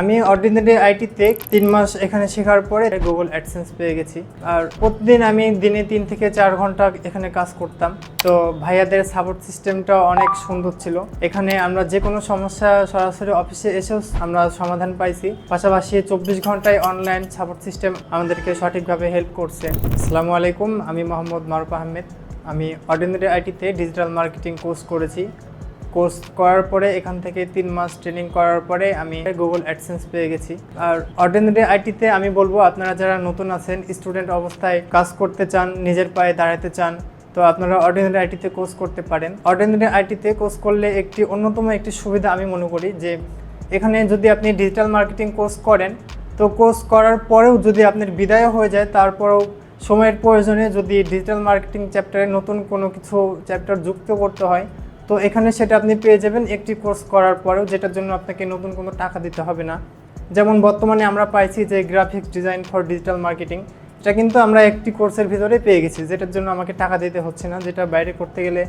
আমি অর্ডিনারি আইটিতে তিন মাস এখানে শেখার পরে গুগল অ্যাডসেন্স পেয়ে গেছি। আর প্রতিদিন আমি দিনে তিন থেকে চার ঘণ্টা এখানে কাজ করতাম। তো ভাইয়াদের সাপোর্ট সিস্টেমটা অনেক সুন্দর ছিল। এখানে আমরা যে কোনো সমস্যা সরাসরি অফিসে এসেও আমরা সমাধান পাইছি। পাশাপাশি চব্বিশ ঘন্টায় অনলাইন সাপোর্ট সিস্টেম আমাদেরকে সঠিকভাবে হেল্প করছে। আসসালামু আলাইকুম, আমি মোহাম্মদ মারুফ আহমেদ। আমি অর্ডিনারি আইটিতে ডিজিটাল মার্কেটিং কোর্স করেছি। কোর্স করার পরে, এখান থেকে তিন মাস ট্রেনিং করার পরে আমি গুগল অ্যাডসেন্স পেয়ে গেছি। আর অর্ডিনারি আইটিতে আমি বলব, আপনারা যারা নতুন আছেন স্টুডেন্ট অবস্থায় কাজ করতে চান, নিজের পায়ে দাঁড়াতে চান, তো আপনারা অর্ডিনারি আইটিতে কোর্স করতে পারেন। অর্ডিনারি আইটিতে কোর্স করলে একটি অন্যতম একটি সুবিধা আমি মনে করি যে, এখানে যদি আপনি ডিজিটাল মার্কেটিং কোর্স করেন, তো কোর্স করার পরেও যদি আপনার বিদায় হয়ে যায়, তারপরেও সময়ের প্রয়োজনে যদি ডিজিটাল মার্কেটিং চ্যাপ্টারে নতুন কোনো কিছু চ্যাপ্টার যুক্ত করতে হয় তো এখানে সেটা আপনি পেয়ে যাবেন একটি কোর্স করার পরেও, যেটার জন্য আপনাকে নতুন কোনো টাকা দিতে হবে না। যেমন বর্তমানে আমরা পাইছি যে graphics design for digital marketing এটা কিন্তু আমরা একটি কোর্সের ভিতরে পেয়ে গেছি, যেটার জন্য আমাকে টাকা দিতে হচ্ছে না, যেটা বাইরে করতে গেলে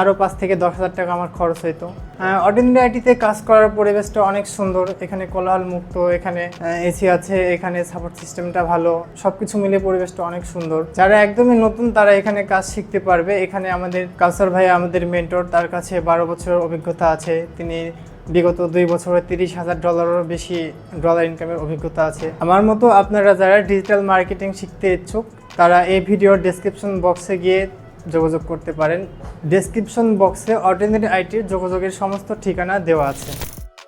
আরও পাঁচ থেকে দশ হাজার টাকা আমার খরচ হইতো। অর্ডিনারি আইটিতে কাজ করার পরিবেশটা অনেক সুন্দর। এখানে কোলাহল মুক্ত, এখানে এসি আছে, এখানে সাপোর্ট সিস্টেমটা ভালো সব কিছু মিলে পরিবেশটা অনেক সুন্দর। যারা একদমই নতুন, তারা এখানে কাজ শিখতে পারবে। এখানে আমাদের কালসার ভাই, আমাদের মেন্টর তার কাছে বারো বছরের অভিজ্ঞতা আছে। তিনি বিগত দুই বছরে তিরিশ হাজার ডলারেরও বেশি ডলার ইনকামের অভিজ্ঞতা আছে। আমার মতো আপনারা যারা ডিজিটাল মার্কেটিং শিখতে ইচ্ছুক, তারা এই ভিডিওর ডেসক্রিপশন বক্সে গিয়ে যোগাযোগ করতে পারেন। ডেসক্রিপশন বক্সে অর্ডিনারি আইটির যোগাযোগের সমস্ত ঠিকানা দেওয়া আছে।